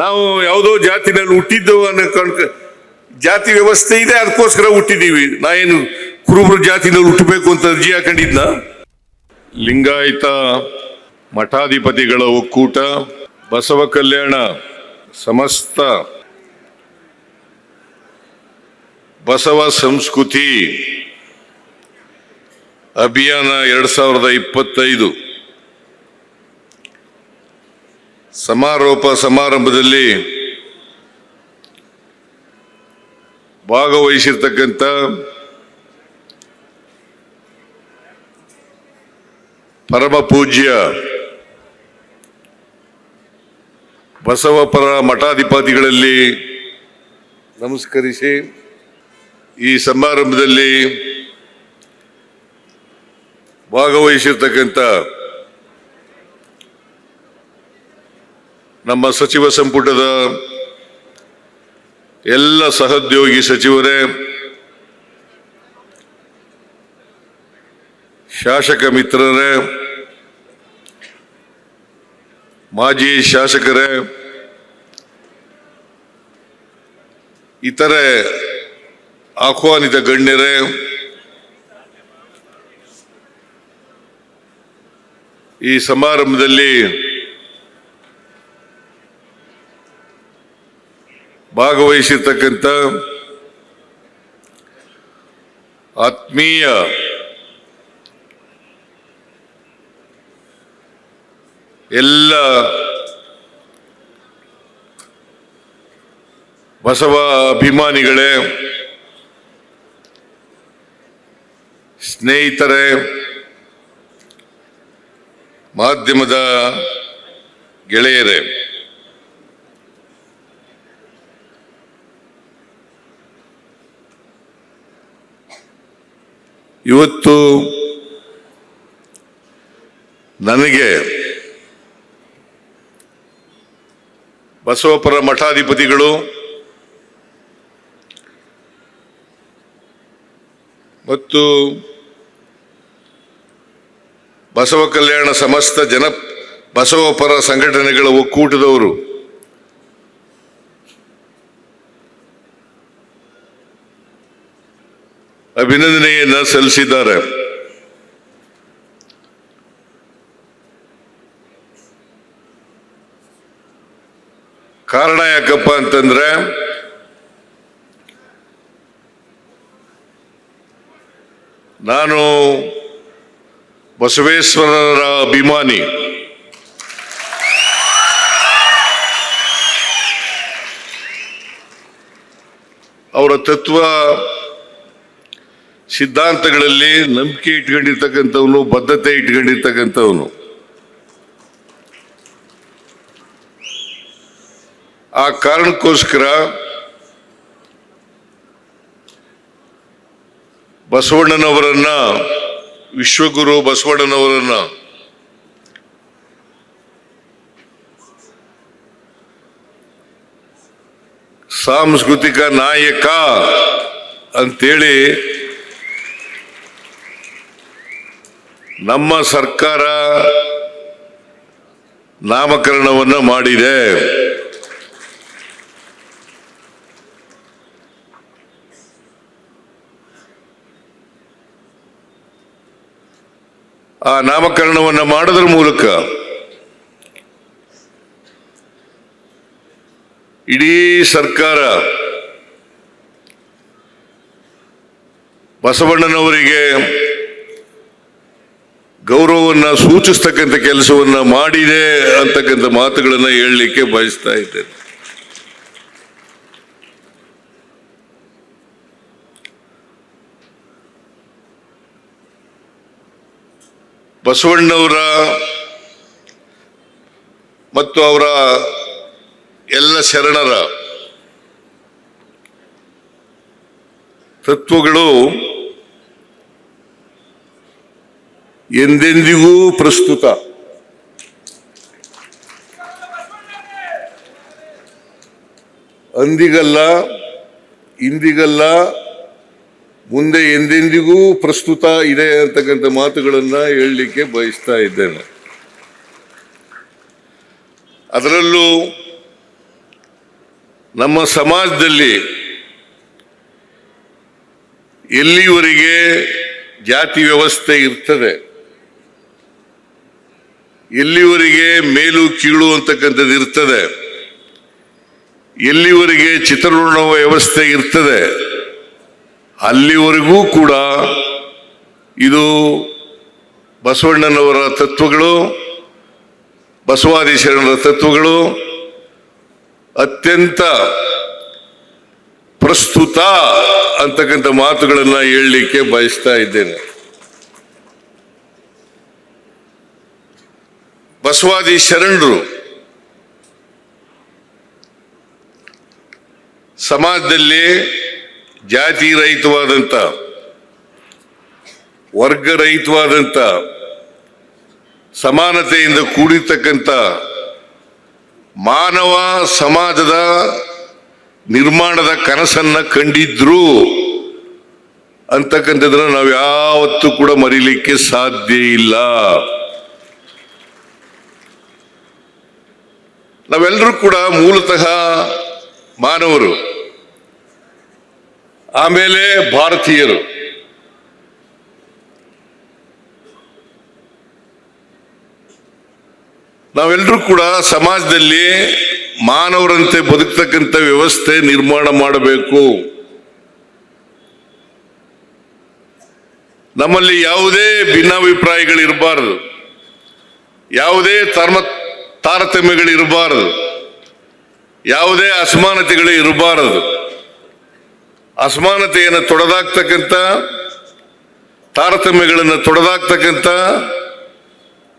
ನಾವು ಯಾವುದೋ ಜಾತಿನಲ್ಲಿ ಹುಟ್ಟಿದ್ದು ಅನ್ನೋ ಜಾತಿ ವ್ಯವಸ್ಥೆ ಇದೆ, ಅದಕ್ಕೋಸ್ಕರ ಹುಟ್ಟಿದ್ದೀವಿ ನಾ ಏನು ಕುರುಬರು ಜಾತಿನಲ್ಲಿ ಹುಟ್ಟಬೇಕು ಅಂತ ಅರ್ಜಿ ಹಾಕೊಂಡಿದ್ನ? ಲಿಂಗಾಯತ, ಮಠಾಧಿಪತಿಗಳ ಒಕ್ಕೂಟ, ಬಸವ ಕಲ್ಯಾಣ, ಸಮಸ್ತ ಬಸವ ಸಂಸ್ಕೃತಿ ಅಭಿಯಾನ ಎರಡ್ ಸಾವಿರದ ಇಪ್ಪತ್ತೈದು. ಸಮಾರೋಪ ಸಮಾರಂಭದಲ್ಲಿ ಭಾಗವಹಿಸಿರ್ತಕ್ಕಂಥ ಪರಮ ಪೂಜ್ಯ ಬಸವಪರ ಮಠಾಧಿಪತಿಗಳಲ್ಲಿ ನಮಸ್ಕರಿಸಿ ಈ ಸಮಾರಂಭದಲ್ಲಿ ಭಾಗವಹಿಸಿರ್ತಕ್ಕಂಥ ನಮ್ಮ ಸಚಿವ ಸಂಪುಟದ ಎಲ್ಲ ಸಹೋದ್ಯೋಗಿ ಸಚಿವರೇ, ಶಾಸಕ ಮಿತ್ರರೇ, ಮಾಜಿ ಶಾಸಕರೇ, ಇತರೆ ಆಹ್ವಾನಿತ ಗಣ್ಯರೇ, ಈ ಸಮಾರಂಭದಲ್ಲಿ ಭಾಗವಹಿಸಿರ್ತಕ್ಕಂಥ ಆತ್ಮೀಯ ಎಲ್ಲ ಬಸವ ಅಭಿಮಾನಿಗಳೇ ಸ್ನೇಹಿತರೇ ಮಾಧ್ಯಮದ ಗೆಳೆಯರೇ ಇವತ್ತು ನನಗೆ ಬಸವಪುರ ಮಠಾಧಿಪತಿಗಳು ಮತ್ತು ಬಸವ ಕಲ್ಯಾಣ ಸಮಸ್ತ ಜನ ಬಸವಪರ ಸಂಘಟನೆಗಳ ಒಕ್ಕೂಟದವರು ಅಭಿನಂದನೆಯನ್ನ ಸಲ್ಲಿಸಿದ್ದಾರೆ. ಕಾರಣ ಯಾಕಪ್ಪ ಅಂತಂದ್ರೆ ನಾನು ಬಸವೇಶ್ವರರ ಅಭಿಮಾನಿ. ಅವರ ತತ್ವ ಸಿದ್ಧಾಂತಗಳಲ್ಲಿ ನಂಬಿಕೆ ಇಟ್ಕೊಂಡಿರ್ತಕ್ಕಂಥವನು ಬದ್ಧತೆ ಇಟ್ಕೊಂಡಿರ್ತಕ್ಕಂಥವನು. ಆ ಕಾರಣಕ್ಕೋಸ್ಕರ ಬಸವಣ್ಣನವರನ್ನ ವಿಶ್ವಗುರು ಬಸವಣ್ಣನವರನ್ನ ಸಾಂಸ್ಕೃತಿಕ ನಾಯಕ ಅಂತೇಳಿ ನಮ್ಮ ಸರ್ಕಾರ ನಾಮಕರಣವನ್ನ ಮಾಡಿದೆ. ಆ ನಾಮಕರಣವನ್ನ ಮಾಡೋದ್ರ ಮೂಲಕ ಇಡೀ ಸರ್ಕಾರ ಬಸವಣ್ಣನವರಿಗೆ ಗೌರವವನ್ನ ಸೂಚಿಸ್ತಕ್ಕಂಥ ಕೆಲಸವನ್ನ ಮಾಡಿದೆ ಅಂತಕ್ಕಂಥ ಮಾತುಗಳನ್ನ ಹೇಳಲಿಕ್ಕೆ ಬಯಸ್ತಾ ಇದ್ದೇನೆ. ಬಸವಣ್ಣವರ ಮತ್ತು ಅವರ ಎಲ್ಲ ಶರಣರ ತತ್ವಗಳು ಎಂದೆಂದಿಗೂ ಪ್ರಸ್ತುತ. ಅಂದಿಗಲ್ಲ, ಇಂದಿಗಲ್ಲ, ಮುಂದೆ ಎಂದೆಂದಿಗೂ ಪ್ರಸ್ತುತ ಇದೆ ಅಂತಕ್ಕಂಥ ಮಾತುಗಳನ್ನ ಹೇಳಲಿಕ್ಕೆ ಬಯಸ್ತಾ ಇದ್ದೇನೆ. ಅದರಲ್ಲೂ ನಮ್ಮ ಸಮಾಜದಲ್ಲಿ ಎಲ್ಲಿವರೆಗೆ ಜಾತಿ ವ್ಯವಸ್ಥೆ ಇರ್ತದೆ ಎಲ್ಲಿವರೆಗೆ ಮೇಲು ಕೀಳು ಅಂತಕ್ಕಂಥದ್ದು ಇರ್ತದೆ. ಎಲ್ಲಿವರೆಗೆ ಚಿತ್ರಣ ವ್ಯವಸ್ಥೆ ಇರ್ತದೆ. ಅಲ್ಲಿವರೆಗೂ ಕೂಡ ಇದು ಬಸವಣ್ಣನವರ ತತ್ವಗಳು ಬಸವಾದಿ ತತ್ವಗಳು ಅತ್ಯಂತ ಪ್ರಸ್ತುತ ಅಂತಕ್ಕಂಥ ಮಾತುಗಳನ್ನು ಹೇಳಲಿಕ್ಕೆ ಬಯಸ್ತಾ ಇದ್ದೇನೆ. ಬಸವಾದಿ ಶರಣರು ಸಮಾಜದಲ್ಲಿ ಜಾತಿ ರಹಿತವಾದಂಥ ವರ್ಗ ರಹಿತವಾದಂಥ ಸಮಾನತೆಯಿಂದ ಕೂಡಿರ್ತಕ್ಕಂಥ ಮಾನವ ಸಮಾಜದ ನಿರ್ಮಾಣದ ಕನಸನ್ನ ಕಂಡಿದ್ರು ಅಂತಕ್ಕಂಥದ್ದನ್ನ ನಾವು ಯಾವತ್ತೂ ಕೂಡ ಮರೀಲಿಕ್ಕೆ ಸಾಧ್ಯ ಇಲ್ಲ. ನಾವೆಲ್ಲರೂ ಕೂಡ ಮೂಲತಃ ಮಾನವರು. ಆಮೇಲೆ ಭಾರತೀಯರು. ನಾವೆಲ್ಲರೂ ಕೂಡ ಸಮಾಜದಲ್ಲಿ ಮಾನವರಂತೆ ಬದುಕ್ತಕ್ಕಂಥ ವ್ಯವಸ್ಥೆ ನಿರ್ಮಾಣ ಮಾಡಬೇಕು. ನಮ್ಮಲ್ಲಿ ಯಾವುದೇ ಭಿನ್ನಾಭಿಪ್ರಾಯಗಳು ಇರಬಾರದು ಯಾವುದೇ ತರ್ಮ ತಾರತಮ್ಯಗಳು ಇರಬಾರದು ಯಾವುದೇ ಅಸಮಾನತೆಗಳು ಇರಬಾರದು. ಅಸಮಾನತೆಯನ್ನು ತೊಡೆದಾಕ್ತಕ್ಕಂಥ, ತಾರತಮ್ಯಗಳನ್ನು ತೊಡೆದಾಕ್ತಕ್ಕಂಥ,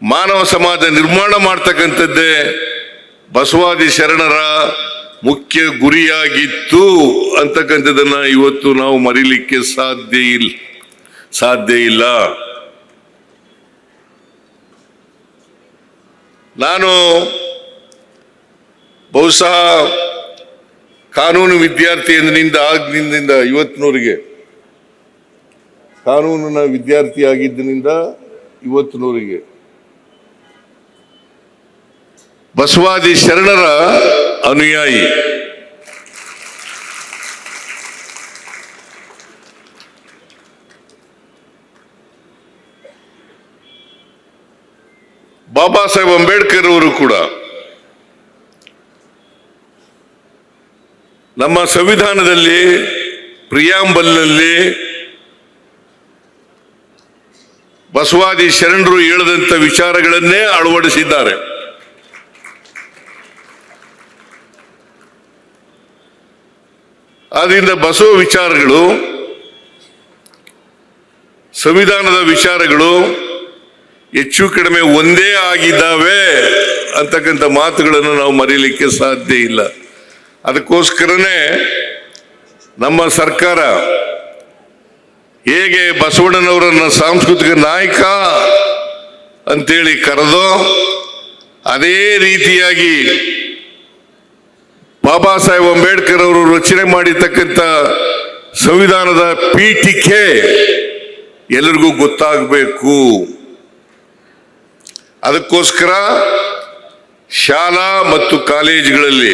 ಮಾನವ ಸಮಾಜ ನಿರ್ಮಾಣ ಮಾಡ್ತಕ್ಕಂಥದ್ದೇ ಬಸವಾದಿ ಶರಣರ ಮುಖ್ಯ ಗುರಿಯಾಗಿತ್ತು ಅಂತಕ್ಕಂಥದ್ದನ್ನು ಇವತ್ತು ನಾವು ಮರಿಲಿಕ್ಕೆ ಸಾಧ್ಯ ಇಲ್ಲ ಸಾಧ್ಯ ಇಲ್ಲ. ನಾನು ಬಹುಶಃ ಕಾನೂನು ವಿದ್ಯಾರ್ಥಿ ಎಂದಿನಿಂದ ಆಗಿನಿಂದ ಇವತ್ತಿನವರಿಗೆ ಕಾನೂನಿನ ವಿದ್ಯಾರ್ಥಿ ಆಗಿದ್ದಿನಿಂದ ಇವತ್ತಿನವರಿಗೆ ಬಸವಾದಿ ಶರಣರ ಅನುಯಾಯಿ. ಬಾಬಾ ಸಾಹೇಬ್ ಅಂಬೇಡ್ಕರ್ ಅವರು ಕೂಡ ನಮ್ಮ ಸಂವಿಧಾನದಲ್ಲಿ ಪ್ರಿಯಾಂಬಲ್ನಲ್ಲಿ ಬಸವಾದಿ ಶರಣರು ಹೇಳದಂತ ವಿಚಾರಗಳನ್ನೇ ಅಳವಡಿಸಿದ್ದಾರೆ. ಆದ್ರಿಂದ ಬಸವ ವಿಚಾರಗಳು, ಸಂವಿಧಾನದ ವಿಚಾರಗಳು ಹೆಚ್ಚು ಕಡಿಮೆ ಒಂದೇ ಆಗಿದ್ದಾವೆ ಅಂತಕ್ಕಂಥ ಮಾತುಗಳನ್ನು ನಾವು ಮರೀಲಿಕ್ಕೆ ಸಾಧ್ಯ ಇಲ್ಲ. ಅದಕ್ಕೋಸ್ಕರನೇ ನಮ್ಮ ಸರ್ಕಾರ ಹೇಗೆ ಬಸವಣ್ಣನವರನ್ನ ಸಾಂಸ್ಕೃತಿಕ ನಾಯಕ ಅಂತೇಳಿ ಕರೆದೋ ಅದೇ ರೀತಿಯಾಗಿ ಬಾಬಾ ಸಾಹೇಬ್ ಅಂಬೇಡ್ಕರ್ ಅವರು ರಚನೆ ಮಾಡಿರ್ತಕ್ಕಂಥ ಸಂವಿಧಾನದ ಪೀಠಿಕೆ ಎಲ್ಲರಿಗೂ ಗೊತ್ತಾಗಬೇಕು. ಅದಕ್ಕೋಸ್ಕರ ಶಾಲಾ ಮತ್ತು ಕಾಲೇಜುಗಳಲ್ಲಿ,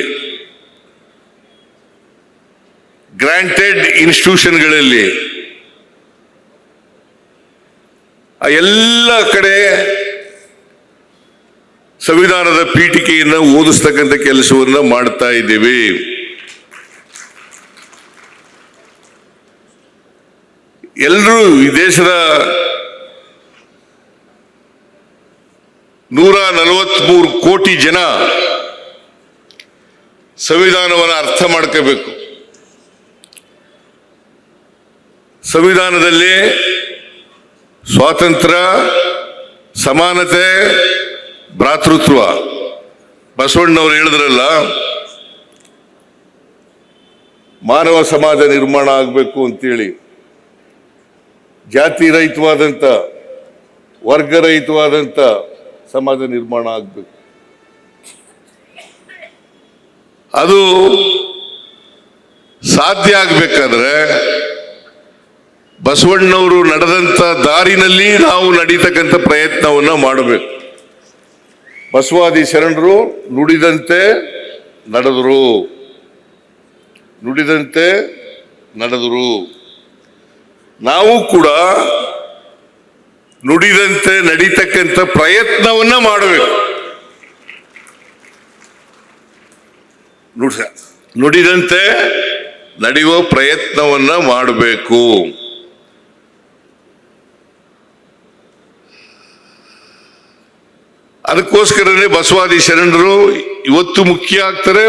ಗ್ರಾಂಟೆಡ್ ಇನ್ಸ್ಟಿಟ್ಯೂಷನ್ಗಳಲ್ಲಿ ಎಲ್ಲ ಕಡೆ ಸಂವಿಧಾನದ ಪೀಠಿಕೆಯನ್ನು ಓದಿಸ್ತಕ್ಕಂಥ ಕೆಲಸವನ್ನು ಮಾಡ್ತಾ ಇದ್ದೇವೆ. ಎಲ್ಲರೂ ಈ ದೇಶದ ನೂರ ನಲವತ್ಮೂರು ಕೋಟಿ ಜನ ಸಂವಿಧಾನವನ್ನು ಅರ್ಥ ಮಾಡ್ಕೋಬೇಕು. ಸಂವಿಧಾನದಲ್ಲಿ ಸ್ವಾತಂತ್ರ್ಯ, ಸಮಾನತೆ, ಭ್ರಾತೃತ್ವ. ಬಸವಣ್ಣವ್ರು ಹೇಳಿದ್ರಲ್ಲ, ಮಾನವ ಸಮಾಜ ನಿರ್ಮಾಣ ಆಗಬೇಕು ಅಂತೇಳಿ. ಜಾತಿ ರಹಿತವಾದಂಥ ವರ್ಗ ರಹಿತವಾದಂಥ ಸಮಾಜ ನಿರ್ಮಾಣ ಆಗಬೇಕು. ಅದು ಸಾಧ್ಯ ಆಗಬೇಕಾದ್ರೆ ಬಸವಣ್ಣವರು ನಡೆದಂತ ದಾರಿನಲ್ಲಿ ನಾವು ನಡೀತಕ್ಕಂಥ ಪ್ರಯತ್ನವನ್ನ ಮಾಡಬೇಕು. ಬಸವಾದಿ ಶರಣರು ನುಡಿದಂತೆ ನಡೆದರು. ನುಡಿದಂತೆ ನಡೆದರು. ನಾವು ಕೂಡ ನುಡಿದಂತೆ ನಡೀತಕ್ಕಂಥ ಪ್ರಯತ್ನವನ್ನ ಮಾಡಬೇಕು. ನುಡಿದ ನುಡಿದಂತೆ ನಡೆಯುವ ಪ್ರಯತ್ನವನ್ನ ಮಾಡಬೇಕು. ಅದಕ್ಕೋಸ್ಕರನೇ ಬಸವಾದಿ ಶರಣರು ಇವತ್ತು ಮುಖ್ಯ ಆಗ್ತಾರೆ,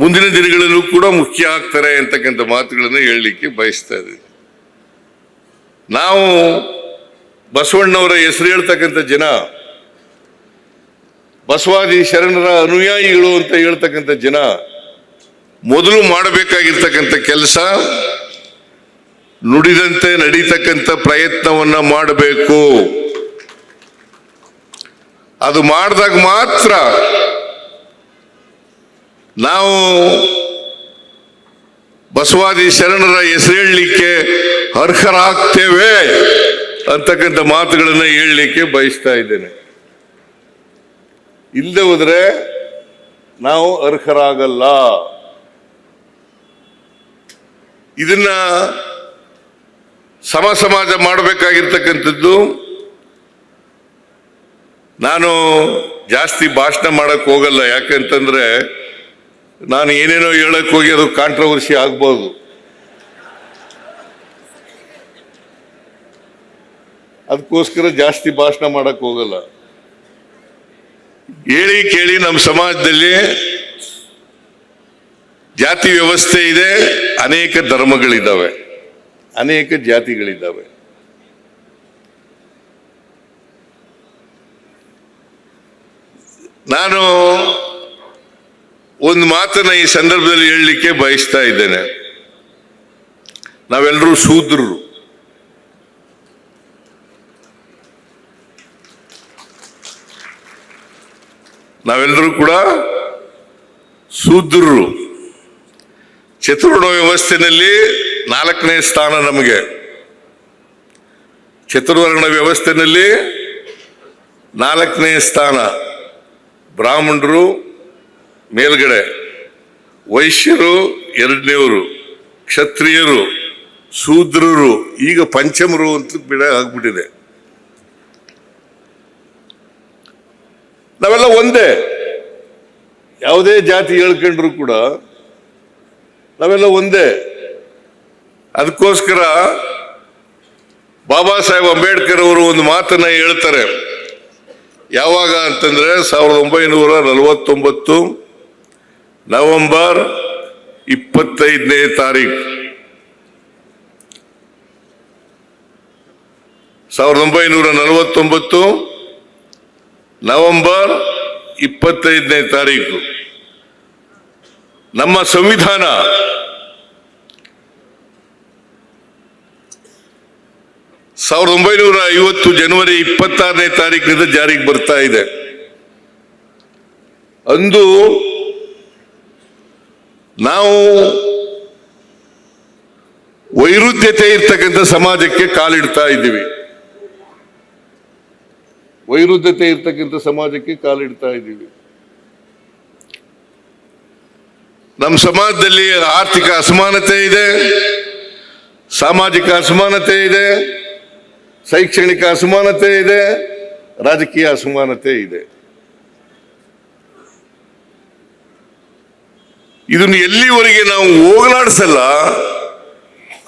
ಮುಂದಿನ ದಿನಗಳಲ್ಲೂ ಕೂಡ ಮುಖ್ಯ ಆಗ್ತಾರೆ ಅಂತಕ್ಕಂಥ ಮಾತುಗಳನ್ನು ಹೇಳಲಿಕ್ಕೆ ಬಯಸ್ತಾ ಇದ್ದೀನಿ. ನಾವು ಬಸವಣ್ಣವರ ಹೆಸರು ಹೇಳ್ತಕ್ಕಂಥ ಜನ, ಬಸವಾದಿ ಶರಣರ ಅನುಯಾಯಿಗಳು ಅಂತ ಹೇಳ್ತಕ್ಕಂಥ ಜನ, ಮೊದಲು ಮಾಡಬೇಕಾಗಿರ್ತಕ್ಕಂಥ ಕೆಲಸ, ನುಡಿದಂತೆ ನಡೀತಕ್ಕಂಥ ಪ್ರಯತ್ನವನ್ನ ಮಾಡಬೇಕು. ಅದು ಮಾಡಿದಾಗ ಮಾತ್ರ ನಾವು ಬಸವಾದಿ ಶರಣರ ಹೆಸರು ಹೇಳಲಿಕ್ಕೆ ಅರ್ಹರಾಗ್ತೇವೆ. ಅಂತಕ್ಕಂಥ ಮಾತುಗಳನ್ನು ಹೇಳಲಿಕ್ಕೆ ಬಯಸ್ತಾ ಇದ್ದೇನೆ. ಇಲ್ಲದೆ ಹೋದ್ರೆ ನಾವು ಅರ್ಹರಾಗಲ್ಲ. ಇದನ್ನ ಸಮ ಸಮಾಜ ಮಾಡಬೇಕಾಗಿರ್ತಕ್ಕಂಥದ್ದು, ನಾನು ಜಾಸ್ತಿ ಭಾಷಣ ಮಾಡಕ್ ಹೋಗಲ್ಲ. ಯಾಕಂತಂದ್ರೆ ನಾನು ಏನೇನೋ ಹೇಳಕ್ ಹೋಗಿ ಅದು ಕಾಂಟ್ರವರ್ಸಿ ಆಗ್ಬೋದು. ಅದಕ್ಕೋಸ್ಕರ ಜಾಸ್ತಿ ಭಾಷಣ ಮಾಡಕ್ ಹೋಗಲ್ಲ. ಹೇಳಿ ಕೇಳಿ ನಮ್ಮ ಸಮಾಜದಲ್ಲಿ ಜಾತಿ ವ್ಯವಸ್ಥೆ ಇದೆ, ಅನೇಕ ಧರ್ಮಗಳಿದ್ದಾವೆ ಅನೇಕ ಜಾತಿಗಳಿದ್ದಾವೆ ನಾನು ಒಂದು ಮಾತನ್ನ ಈ ಸಂದರ್ಭದಲ್ಲಿ ಹೇಳಲಿಕ್ಕೆ ಬಯಸ್ತಾ ಇದ್ದೇನೆ. ನಾವೆಲ್ಲರೂ ಶೂದ್ರರು. ನಾವೆಲ್ಲರೂ ಕೂಡ ಶೂದ್ರರು. ಚತುರ್ಣ ವ್ಯವಸ್ಥೆಯಲ್ಲಿ ನಾಲ್ಕನೇ ಸ್ಥಾನ ನಮಗೆ. ಚತುರ್ವರ್ಣ ವ್ಯವಸ್ಥೆಯಲ್ಲಿ ನಾಲ್ಕನೇ ಸ್ಥಾನ ಬ್ರಾಹ್ಮಣರು, ಮೇಲ್ಗಡೆ ವೈಶ್ಯರು, ಎರಡನೇವರು ಕ್ಷತ್ರಿಯರು, ಶೂದ್ರರು, ಈಗ ಪಂಚಮರು ಅಂತ ಬಿಡ ಆಗ್ಬಿಟ್ಟಿದೆ. ನಾವೆಲ್ಲ ಒಂದೇ. ಯಾವುದೇ ಜಾತಿ ಹೇಳ್ಕೊಂಡ್ರು ಕೂಡ ನಾವೆಲ್ಲ ಒಂದೇ. ಅದಕ್ಕೋಸ್ಕರ ಬಾಬಾ ಸಾಹೇಬ್ ಅಂಬೇಡ್ಕರ್ ಅವರು ಒಂದು ಮಾತನ್ನ ಹೇಳ್ತಾರೆ. ಯಾವಾಗ ಅಂತಂದ್ರೆ ಸಾವಿರದ ಒಂಬೈನೂರ ನಲವತ್ತೊಂಬತ್ತು ನವೆಂಬರ್ ಇಪ್ಪತ್ತೈದನೇ ತಾರೀಕು ಸಾವಿರದ ಒಂಬೈನೂರ ನಲವತ್ತೊಂಬತ್ತು ನವೆಂಬರ್ ಇಪ್ಪತ್ತೈದನೇ ತಾರೀಕು. ನಮ್ಮ ಸಂವಿಧಾನ. ಸಾವಿರದ ಒಂಬೈನೂರ ಐವತ್ತು ಜನವರಿ ಇಪ್ಪತ್ತಾರನೇ ತಾರೀಕಿನಿಂದ ಜಾರಿಗೆ ಬರ್ತಾ ಇದೆ. ಅಂದು ನಾವು ವೈರುಧ್ಯತೆ ಇರ್ತಕ್ಕಂಥ ಸಮಾಜಕ್ಕೆ ಕಾಲಿಡ್ತಾ ಇದ್ದೀವಿ. ವೈರುಧ್ಯತೆ ಇರ್ತಕ್ಕಂಥ ಸಮಾಜಕ್ಕೆ ಕಾಲಿಡ್ತಾ ಇದ್ದೀವಿ. ನಮ್ಮ ಸಮಾಜದಲ್ಲಿ ಆರ್ಥಿಕ ಅಸಮಾನತೆ ಇದೆ, ಸಾಮಾಜಿಕ ಅಸಮಾನತೆ ಇದೆ, ಶೈಕ್ಷಣಿಕ ಅಸಮಾನತೆ ಇದೆ, ರಾಜಕೀಯ ಅಸಮಾನತೆ ಇದೆ. ಇದನ್ನು ಎಲ್ಲಿವರೆಗೆ ನಾವು ಹೋಗಲಾಡಿಸಲ್ಲ,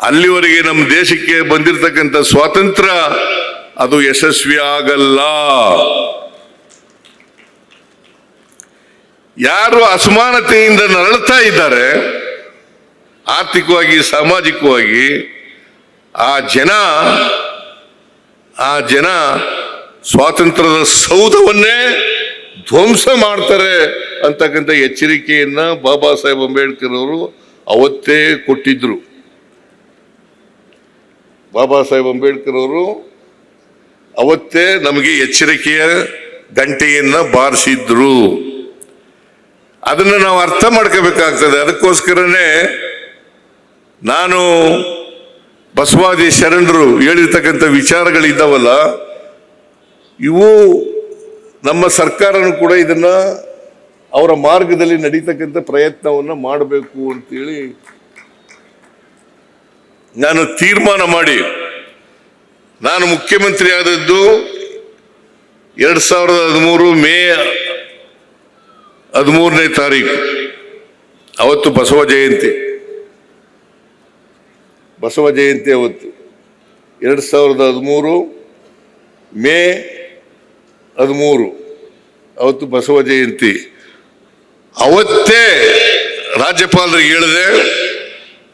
ಅಲ್ಲಿವರೆಗೆ ನಮ್ಮ ದೇಶಕ್ಕೆ ಬಂದಿರತಕ್ಕಂಥ ಸ್ವಾತಂತ್ರ್ಯ ಅದು ಯಶಸ್ವಿ ಆಗಲ್ಲ ಯಾರು ಅಸಮಾನತೆಯಿಂದ ನರಳ್ತಾ ಇದ್ದಾರೆ, ಆರ್ಥಿಕವಾಗಿ, ಸಾಮಾಜಿಕವಾಗಿ, ಆ ಜನ ಆ ಜನ ಸ್ವಾತಂತ್ರ್ಯದ ಸೌಧವನ್ನೇ ಧ್ವಂಸ ಮಾಡ್ತಾರೆ ಅಂತಕ್ಕಂಥ ಎಚ್ಚರಿಕೆಯನ್ನ ಬಾಬಾ ಸಾಹೇಬ್ ಅಂಬೇಡ್ಕರ್ ಅವರು ಅವತ್ತೇ ಕೊಟ್ಟಿದ್ರು. ಬಾಬಾ ಸಾಹೇಬ್ ಅಂಬೇಡ್ಕರ್ ಅವರು ಅವತ್ತೇ ನಮಗೆ ಎಚ್ಚರಿಕೆಯ ಗಂಟೆಯನ್ನ ಬಾರಿಸಿದ್ರು. ಅದನ್ನು ನಾವು ಅರ್ಥ ಮಾಡ್ಕೋಬೇಕಾಗ್ತದೆ. ಅದಕ್ಕೋಸ್ಕರನೇ ನಾನು ಬಸವಾದಿ ಶರಣರು ಹೇಳಿರ್ತಕ್ಕಂಥ ವಿಚಾರಗಳಿದ್ದಾವಲ್ಲ, ಇವು ನಮ್ಮ ಸರ್ಕಾರನೂ ಕೂಡ ಇದನ್ನ ಅವರ ಮಾರ್ಗದಲ್ಲಿ ನಡೀತಕ್ಕಂಥ ಪ್ರಯತ್ನವನ್ನು ಮಾಡಬೇಕು ಅಂತೇಳಿ ನಾನು ತೀರ್ಮಾನ ಮಾಡಿ ನಾನು ಮುಖ್ಯಮಂತ್ರಿ ಆದದ್ದು ಎರಡ್ ಸಾವಿರದ ಹದಿಮೂರು ಮೇ ಹದಿಮೂರನೇ ತಾರೀಕು. ಅವತ್ತು ಬಸವ ಜಯಂತಿ. ಬಸವ ಜಯಂತಿ ಅವತ್ತು. ಎರಡು ಸಾವಿರದ ಹದಿಮೂರು ಮೇ ಹದಿಮೂರು. ಅವತ್ತು ಬಸವ ಜಯಂತಿ. ಅವತ್ತೇ ರಾಜ್ಯಪಾಲರಿಗೆ ಹೇಳಿದೆ,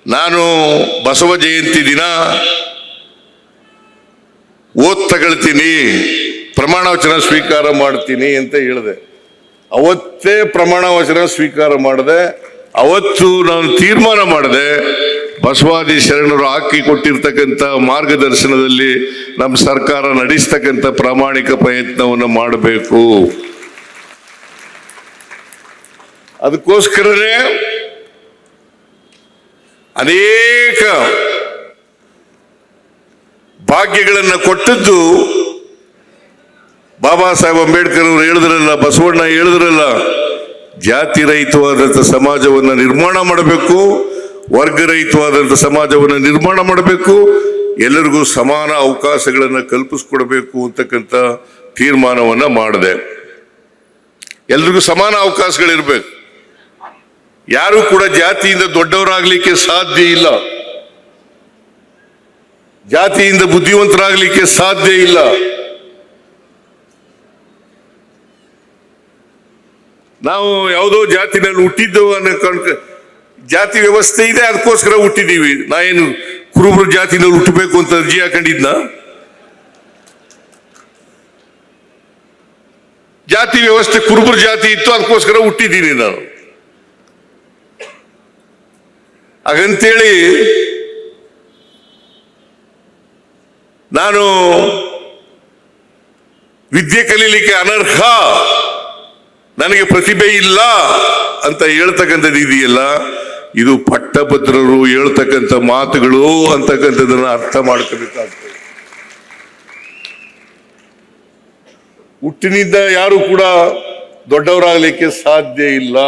ನಾನು ಬಸವ ಜಯಂತಿ ದಿನ ಓದ್ ತಗೊಳ್ತೀನಿ ಪ್ರಮಾಣ ವಚನ ಸ್ವೀಕಾರ ಮಾಡ್ತೀನಿ ಅಂತ ಹೇಳಿದೆ. ಅವತ್ತೇ ಪ್ರಮಾಣ ವಚನ ಸ್ವೀಕಾರ ಮಾಡಿದೆ, ಅವತ್ತು ನಾನು ತೀರ್ಮಾನ ಮಾಡಿದೆ, ಬಸವಾದಿ ಶರಣರು ಹಾಕಿ ಕೊಟ್ಟಿರ್ತಕ್ಕಂಥ ಮಾರ್ಗದರ್ಶನದಲ್ಲಿ ನಮ್ಮ ಸರ್ಕಾರ ನಡೆಸ್ತಕ್ಕಂಥ ಪ್ರಾಮಾಣಿಕ ಪ್ರಯತ್ನವನ್ನು ಮಾಡಬೇಕು. ಅದಕ್ಕೋಸ್ಕರನೇ ಅನೇಕ ಭಾಗ್ಯಗಳನ್ನು ಕೊಟ್ಟದ್ದು ಬಾಬಾ ಸಾಹೇಬ್ ಅಂಬೇಡ್ಕರ್ ಅವರು ಹೇಳಿದ್ರಲ್ಲ, ಬಸವಣ್ಣ ಹೇಳಿದ್ರಲ್ಲ, ಜಾತಿ ರಹಿತವಾದಂಥ ಸಮಾಜವನ್ನು ನಿರ್ಮಾಣ ಮಾಡಬೇಕು, ವರ್ಗ ವರ್ಗರಹಿತವಾದಂಥ ಸಮಾಜವನ್ನು ನಿರ್ಮಾಣ ಮಾಡಬೇಕು, ಎಲ್ಲರಿಗೂ ಸಮಾನ ಅವಕಾಶಗಳನ್ನು ಕಲ್ಪಿಸ್ಕೊಡ್ಬೇಕು ಅಂತಕ್ಕಂಥ ತೀರ್ಮಾನವನ್ನು ಮಾಡಿದೆ. ಎಲ್ರಿಗೂ ಸಮಾನ ಅವಕಾಶಗಳಿರ್ಬೇಕು. ಯಾರು ಕೂಡ ಜಾತಿಯಿಂದ ದೊಡ್ಡವರಾಗಲಿಕ್ಕೆ ಸಾಧ್ಯ ಇಲ್ಲ. ಜಾತಿಯಿಂದ ಬುದ್ಧಿವಂತರಾಗಲಿಕ್ಕೆ ಸಾಧ್ಯ ಇಲ್ಲ. ನಾವು ಯಾವುದೋ ಜಾತಿನಲ್ಲಿ ಹುಟ್ಟಿದ್ದೆವು ಅನ್ನೋ ಕಣ್ಕ ಜಾತಿ ವ್ಯವಸ್ಥೆ ಇದೆ, ಅದಕ್ಕೋಸ್ಕರ ಹುಟ್ಟಿದ್ದೀವಿ ನಾ ಏನು ಕುರುಬರು ಜಾತಿನಲ್ಲಿ ಹುಟ್ಟಬೇಕು ಅಂತ ಅರ್ಜಿ ಹಾಕೊಂಡಿದ್ನ? ಜಾತಿ ವ್ಯವಸ್ಥೆ ಕುರುಬರ ಜಾತಿ ಇತ್ತು, ಅದಕ್ಕೋಸ್ಕರ ಹುಟ್ಟಿದ್ದೀನಿ ನಾನು. ಹಾಗಂತೇಳಿ ನಾನು ವಿದ್ಯೆ ಕಲೀಲಿಕ್ಕೆ ಅನರ್ಹ, ನನಗೆ ಪ್ರತಿಭೆ ಇಲ್ಲ ಅಂತ ಹೇಳ್ತಕ್ಕಂಥದ್ದು ಇದೆಯಲ್ಲ ಇದು ಪಟ್ಟಭದ್ರರು ಹೇಳ್ತಕ್ಕಂಥ ಮಾತುಗಳು ಅಂತಕ್ಕಂಥದ್ದನ್ನ ಅರ್ಥ ಮಾಡ್ಕೋಬೇಕಾಗ್ತದೆ. ಹುಟ್ಟಿನಿಂದ ಯಾರು ಕೂಡ ದೊಡ್ಡವರಾಗಲಿಕ್ಕೆ ಸಾಧ್ಯ ಇಲ್ಲ.